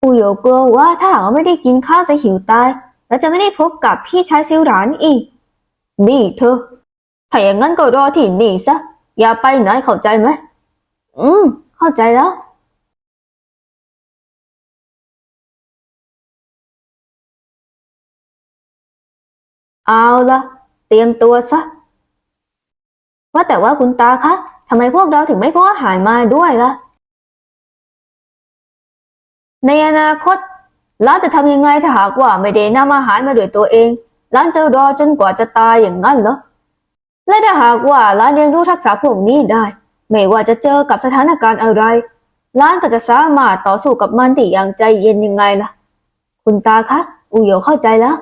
ปูโยกลัวว่าถ้าหากว่าไม่ได้กินข้าวจะหิวตาย และจะไม่ได้พบกับพี่ชายซิวหรานอีก นี่เธอ ถ้าอย่างนั้นก็รอที่นี่ซะ อย่าไปไหนเข้าใจไหม อืม เข้าใจแล้วเอาละเตรียมตัวซะ ว่าแต่ว่าคุณตาคะทำไมพวกเราถึงไม่พกอาหารมาด้วยล่ะ ในอนาคตร้านจะทำยังไงถ้าหากว่าไม่ได้นำอาหารมาด้วยตัวเองร้านจะรอจนกว่าจะตายอย่างนั้นเหรอและถ้าหากว่าร้านเรียนรู้ทักษะพวกนี้ได้ ไม่ว่าจะเจอกับสถานการณ์อะไรร้านก็จะสามารถต่อสู้กับมันได้อย่างใจเย็นยังไงล่ะ คุณตาคะอุโยเข้าใจแล้ว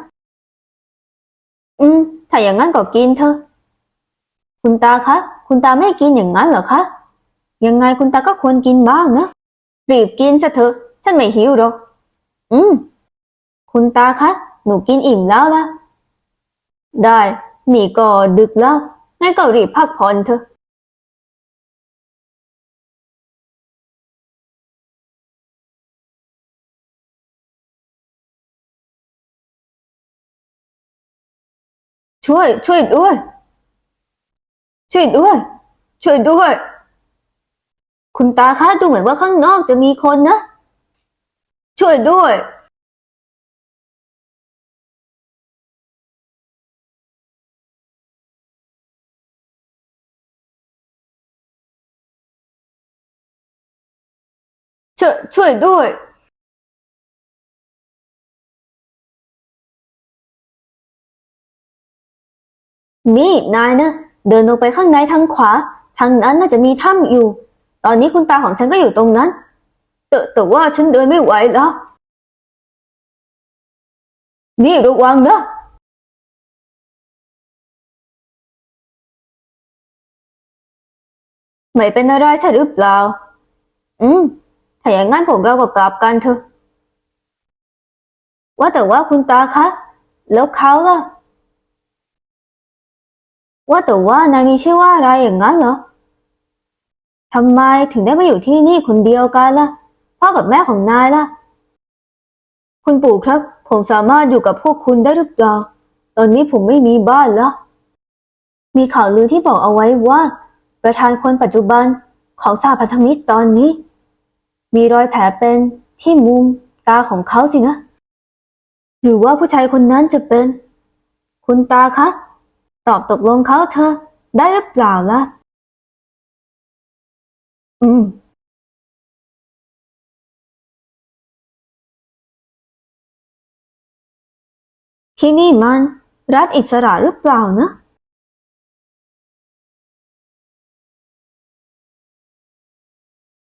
อืม ถ้าอย่างนั้นก็กินเถอะ คุณตาคะ คุณตาไม่กินอย่างนั้นเหรอคะ ยังไงคุณตาก็ควรกินบ้างนะรีบกินซะเถอะ ฉันไม่หิวหรอก อืม คุณตาคะ หนูกินอิ่มแล้วล่ะได้ นี่ก็ดึกแล้ว งั้นก็รีบพักผ่อนเถอะ ช่วย ช่วยด้วย ช่วยด้วย ช่วยด้วย คุณตาคะดูเหมือนว่าข้างนอกจะมีคนนะช่ วยด้วยช่วยช่วยด้วยนี่นายนะ เดินลงไปข้างในทางขวา ทางนั้นน่าจะมีถ้ำอยู่ ตอนนี้คุณตาของฉันก็อยู่ตรงนั้น แต่แต่ว่าฉันเดินไม่ไหวแล้ว นี่ระวังนะไม่เป็นอะไรใช่หรือเปล่า อืม ถ้าอย่างนั้นพวกเราก็กลับกันเถอะ ว่าแต่ว่าคุณตาคะ แล้วเขาล่ะ ว่าแต่ว่านายมีชื่อว่าอะไรอย่างนั้นเหรอ ทำไมถึงได้มาอยู่ที่นี่คนเดียวกันล่ะ พ่อกับแม่ของนายล่ะ คุณปู่ครับ ผมสามารถอยู่กับพวกคุณได้หรือเปล่า ตอนนี้ผมไม่มีบ้านแล้ว มีข่าวลือที่บอกเอาไว้ว่า ประธานคนปัจจุบันของสหพันธมิตรตอนนี้ มีรอยแผลเป็นที่มุมตาของเขาสินะ หรือว่าผู้ชายคนนั้นจะเป็น คุณตาคะ ตอบตกลงเขาเธอได้หรือเปล่าล่ะ อืม ที่นี่มันรัฐอิสระหรือเปล่านะ